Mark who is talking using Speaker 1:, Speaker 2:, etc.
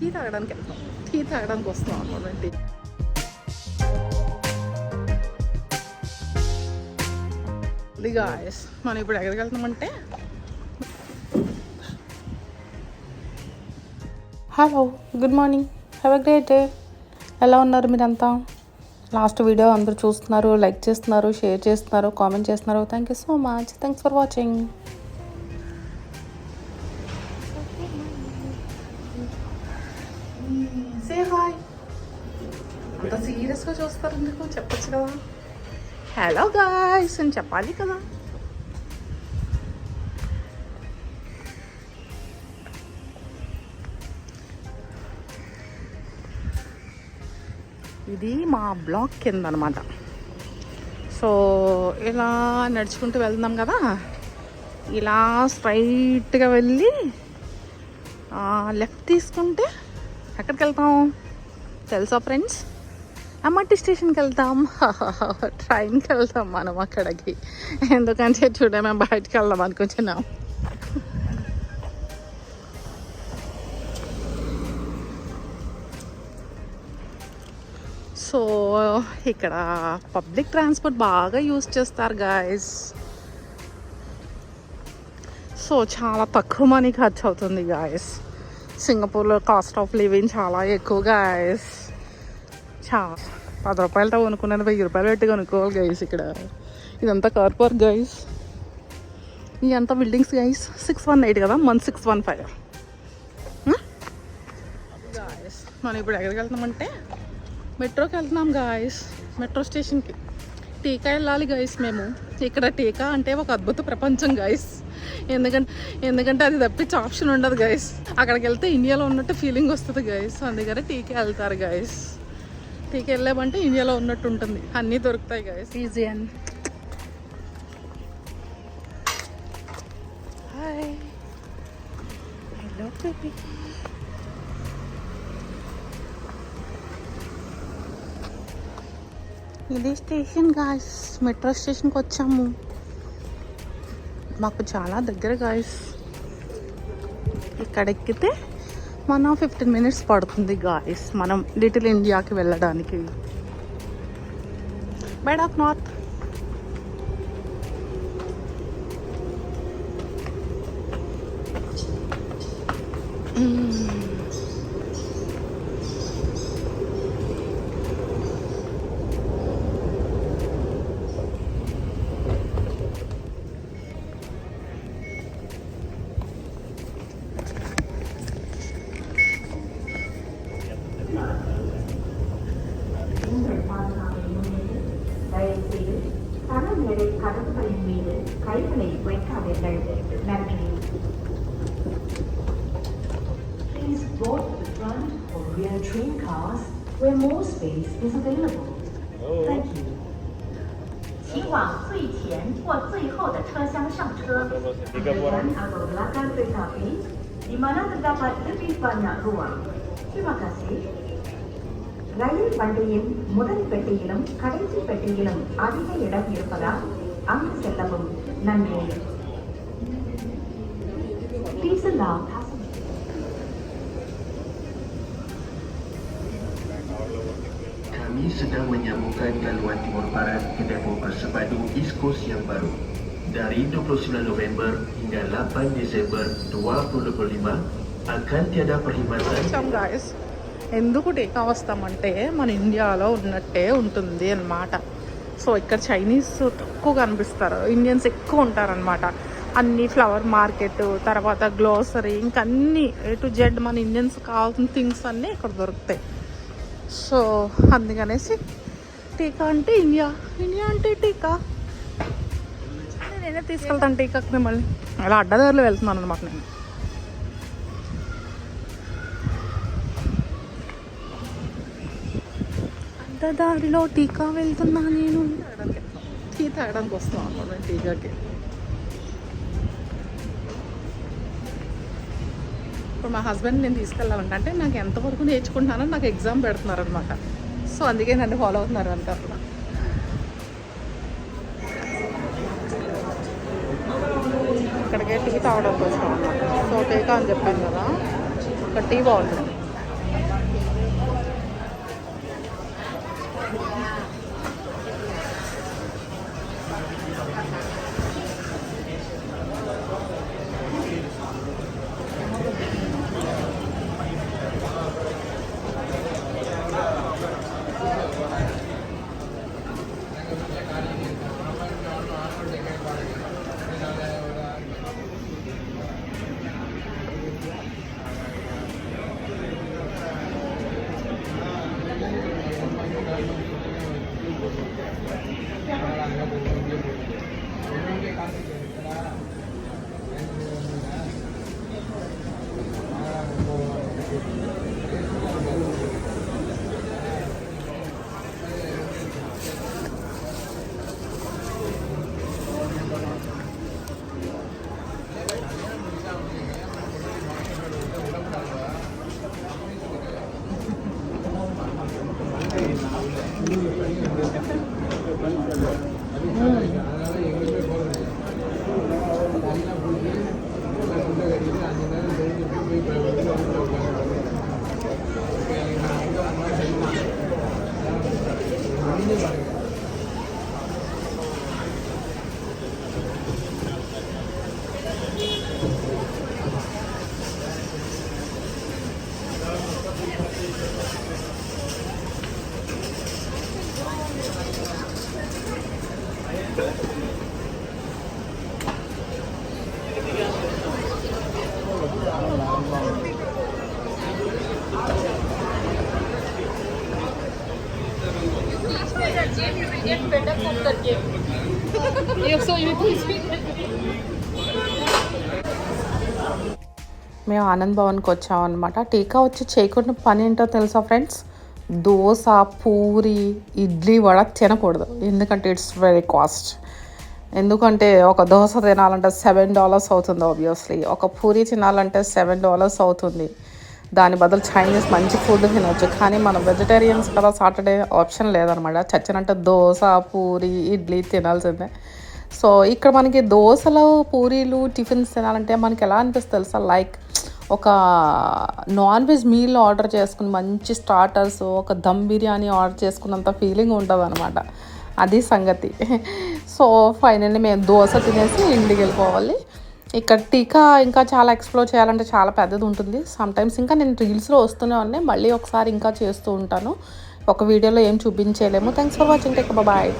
Speaker 1: Tea తాగడానికి వెళ్తాం tea తాగడానికి వస్తాం అనమాట టీ. గాయస్ మనం ఇప్పుడు ఎక్కడికి వెళ్తామంటే hello good morning have a great day ఎలా ఉన్నారు మీరంతా? లాస్ట్ వీడియో అందరూ చూస్తున్నారు లైక్ చేస్తున్నారు షేర్ చేస్తున్నారు కామెంట్ చేస్తున్నారు. Thank you so much thanks for watching అంత సీరియస్గా చూస్తారు ఎందుకు చెప్పచ్చు కదా హలో గాయ్స్ అని చెప్పాలి కదా. ఇది మా బ్లాక్ కింద అనమాట సో ఇలా నడుచుకుంటూ వెళ్దాం కదా. ఇలా స్ట్రైట్గా వెళ్ళి లెఫ్ట్ తీసుకుంటే ఎక్కడికి వెళ్తాం? తెలుసా ఫ్రెండ్స్? ఎంఆర్టీ స్టేషన్కి వెళ్తాం ట్రైన్కి వెళ్తాం మనం అక్కడికి. ఎందుకంటే చూడే మేము బయటకు వెళ్దాం అనుకుంటున్నాం. సో ఇక్కడ పబ్లిక్ ట్రాన్స్పోర్ట్ బాగా యూస్ చేస్తారు గాయస్ సో చాలా తక్కువ మనీ ఖర్చు అవుతుంది గాయస్ సింగపూర్లో కాస్ట్ ఆఫ్ లివింగ్ చాలా ఎక్కువ గాయస్ చాలా పది రూపాయలతో కొనుక్కున్నాను వెయ్యి రూపాయలు పెట్టి కొనుక్కోవాలి గైస్ ఇక్కడ. ఇదంతా కార్ పార్క్ గైస్ ఇదంతా buildings guys six one eight కదా? One six one five guys మనం ఇప్పుడు ఎక్కడికి వెళ్తున్నామంటే మెట్రోకి వెళ్తున్నాం గాయస్ మెట్రో స్టేషన్కి టీకా వెళ్ళాలి గైస్ మేము. ఇక్కడ టీకా అంటే ఒక అద్భుత ప్రపంచం గాయస్ ఎందుకంటే ఎందుకంటే అది తప్పించి ఆప్షన్ ఉండదు గైస్ అక్కడికి వెళ్తే ఇండియాలో ఉన్నట్టు ఫీలింగ్ వస్తుంది గైస్ అందుకని టీకా వెళ్తారు గైస్ టీకా వెళ్ళామంటే ఇండియాలో ఉన్నట్టు ఉంటుంది అన్నీ దొరుకుతాయి guys easy and hi hello baby ఇది స్టేషన్ గాయస్ మెట్రో స్టేషన్కి వచ్చాము. మాకు చాలా దగ్గర గాయస్ ఇక్కడ ఎక్కితే మన ఫిఫ్టీన్ మినిట్స్ పడుతుంది గాయస్ మనం లిటిల్ ఇండియాకి వెళ్ళడానికి. బెడ్ ఆఫ్ నార్త్
Speaker 2: கதவுகளின் மீது கைகளை வைக்காதீர்கள் நன்றி Please board the front or rear train cars where more space is available. Thank you. 请往最前或最后的车厢上车。Dengan atau belakang kereta api, di mana terdapat lebih banyak ruang. Terima kasih. ரயில் வண்டியின் முதல் பெட்டியிலும் கடைசி பெட்டியிலும் அதிக இடம் இருப்பதால் அங்கு செல்லவும் நன்றி Please allow passengers.
Speaker 3: Kami sedang menyambungkan galuan timur barat ke depo bersepadu East Coast yang baru. Dari 29 November hingga 8 Desember 2025 akan tiada perkhidmatan
Speaker 1: వచ్చాం గాయస్ ఎందుకు టీకా వస్తామంటే మన ఇండియాలో ఉన్నట్టే ఉంటుంది అన్నమాట సో ఇక్కడ చైనీస్ తక్కువ కనిపిస్తారు. ఇండియన్స్ ఎక్కువ ఉంటారనమాట అన్ని ఫ్లవర్ మార్కెట్ తర్వాత గ్లోసరీ ఇంకా అన్ని ఏ టు జెడ్ మన ఇండియన్స్ కావాల్సిన థింగ్స్ అన్నీ ఇక్కడ దొరుకుతాయి. సో అందుకనేసి టీకా అంటే ఇండియా ఇండియా అంటే టీకా. నేనే తీసుకెళ్తాను టీకాకి మిమ్మల్ని. అలా అడ్డదారిలో వెళ్తున్నాను అనమాట నేను. అడ్డదారిలో టీకా వెళ్తున్నా నేను? టీ తాగడానికి వస్తాం అనమాట టీకాకి. ఇప్పుడు మా హస్బెండ్ నేను తీసుకెళ్ళాలంటే అంటే నాకు ఎంతవరకు నేర్చుకుంటున్నానో నాకు ఎగ్జామ్ పెడుతున్నారు అనమాట సో అందుకే నన్ను ఫాలో అవుతున్నారు అంత ఇక్కడికే టీ తాగడానికి కోసం సో టీకా అని చెప్పింది కదా. ఇక్కడ టీ బాగుంటుంది. Thank you. Gracias. మేము ఆనంద్ భవన్కి వచ్చాం అనమాట టీకా వచ్చి చేయకుండా పని ఏంటో తెలుసా ఫ్రెండ్స్? దోశ పూరి ఇడ్లీ వడ తినకూడదు. ఎందుకంటే ఇట్స్ వెరీ కాస్ట్ ఎందుకంటే ఒక దోశ తినాలంటే సెవెన్ డాలర్స్ అవుతుంది ఆబ్వియస్లీ ఒక పూరి తినాలంటే సెవెన్ డాలర్స్ అవుతుంది. దాని బదులు చైనీస్ మంచి ఫుడ్ తినవచ్చు కానీ మనం వెజిటేరియన్స్ కదా సాటర్డే ఆప్షన్ లేదనమాట. చచ్చినట్టు దోశ పూరి ఇడ్లీ తినాల్సిందే. సో ఇక్కడ మనకి దోశలు పూరీలు టిఫిన్స్ తినాలంటే మనకి ఎలా అనిపిస్తుంది తెలుసా? లైక్ ఒక నాన్ వెజ్ మీల్ ఆర్డర్ చేసుకుని మంచి స్టార్టర్స్ ఒక దమ్ బిర్యానీ ఆర్డర్ చేసుకున్నంత ఫీలింగ్ ఉంటుంది అనమాట అది సంగతి. సో ఫైనల్లీ మేము దోశ తినేసి ఇంటికి వెళ్ళిపోవాలి. ఇక్కడ టీకా ఇంకా చాలా ఎక్స్ప్లోర్ చేయాలంటే చాలా పెద్దది ఉంటుంది. సమ్టైమ్స్ ఇంకా నేను రీల్స్లో వస్తూనే ఉన్నాయి. మళ్ళీ ఒకసారి ఇంకా చేస్తూ ఉంటాను. ఒక వీడియోలో ఏం చూపించలేము. Thanks for watching take bye